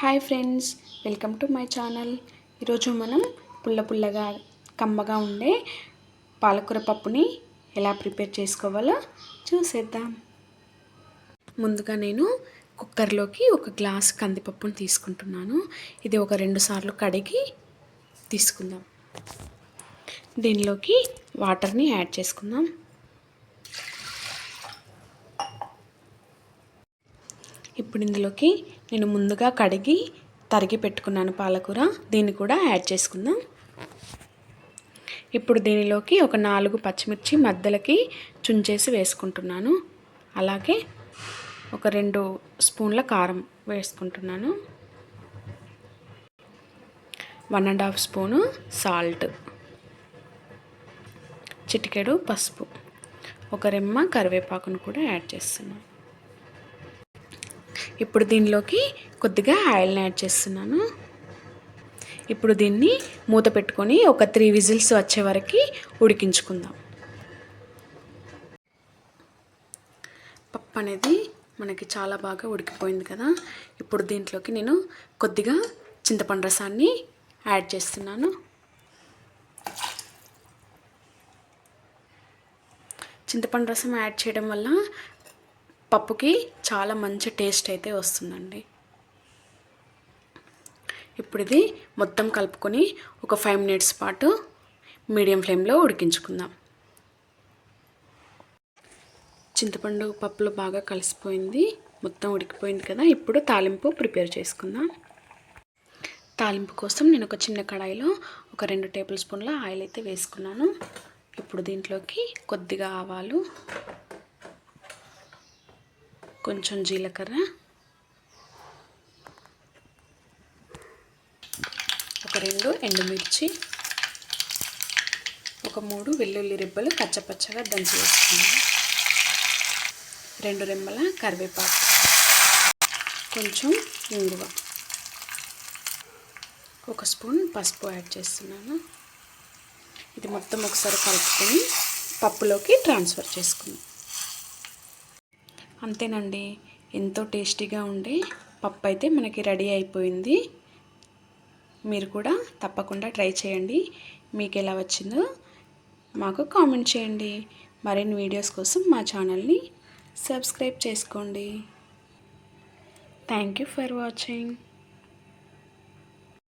Hi friends welcome to my channel. ఈరోజు మనం పుల్ల పుల్లగా కమ్మగా ఉండే పాలకూర పప్పుని ఎలా ప్రిపేర్ చేసుకోవాలో చూసేద్దాం. ముందుగా నేను కుక్కర్లోకి ఒక గ్లాస్ కందిపప్పుని తీసుకుంటున్నాను. ఇది ఒక రెండు సార్లు కడిగి తీసుకుందాం. దీనిలోకి వాటర్ని యాడ్ చేసుకుందాం. ఇప్పుడు ఇందులోకి నేను ముందుగా కడిగి తరిగి పెట్టుకున్నాను పాలకూర. దీన్ని కూడా యాడ్ చేసుకుందాం. ఇప్పుడు దీనిలోకి ఒక నాలుగు పచ్చిమిర్చి మధ్యలకి చుంచేసి వేసుకుంటున్నాను. అలాగే ఒక రెండు స్పూన్ల కారం వేసుకుంటున్నాను. One and half spoon salt. చిటికెడు పసుపు. ఒక రెమ్మ కరివేపాకును కూడా యాడ్ చేస్తున్నాను. ఇప్పుడు దీనిలోకి కొద్దిగా ఆయిల్ని యాడ్ చేస్తున్నాను. ఇప్పుడు దీన్ని మూత పెట్టుకొని ఒక త్రీ విజిల్స్ వచ్చే వరకు ఉడికించుకుందాం. పప్పు అనేది మనకి చాలా బాగా ఉడికిపోయింది కదా. ఇప్పుడు దీంట్లోకి నేను కొద్దిగా చింతపండు రసాన్ని యాడ్ చేస్తున్నాను. చింతపండు రసం యాడ్ చేయడం వల్ల పప్పుకి చాలా మంచి టేస్ట్ అయితే వస్తుందండి. ఇప్పుడు ఇది మొత్తం కలుపుకొని ఒక ఫైవ్ మినిట్స్ పాటు మీడియం ఫ్లేమ్లో ఉడికించుకుందాం. చింతపండు పప్పులో బాగా కలిసిపోయింది. మొత్తం ఉడికిపోయింది కదా ఇప్పుడు తాలింపు ప్రిపేర్ చేసుకుందాం. తాలింపు కోసం నేను ఒక చిన్న కడాయిలో ఒక రెండు టేబుల్ స్పూన్ల ఆయిల్ అయితే వేసుకున్నాను. ఇప్పుడు దీంట్లోకి కొద్దిగా ఆవాలు కొంచెం జీలకర్ర. ఒక రెండు ఎండుమిర్చి. ఒక మూడు వెల్లుల్లి రిబ్బలు పచ్చపచ్చగా దంచి వేసుకున్నాను. రెండు రెమ్మల కరివేపాకు. కొంచెం ఇంగువ. ఒక స్పూన్ పసుపు యాడ్ చేస్తున్నాను. ఇది మొత్తం ఒకసారి కలుపుకొని పప్పులోకి ట్రాన్స్ఫర్ చేసుకుందాం. అంతేనండి. ఎంతో టేస్టీగా ఉండే పప్పు అయితే మనకి రెడీ అయిపోయింది. మీరు కూడా తప్పకుండా ట్రై చేయండి. మీకు ఎలా వచ్చిందో మాకు కామెంట్ చేయండి. మరిన్ని వీడియోస్ కోసం మా ఛానల్ని సబ్స్క్రైబ్ చేసుకోండి. Thank you for watching.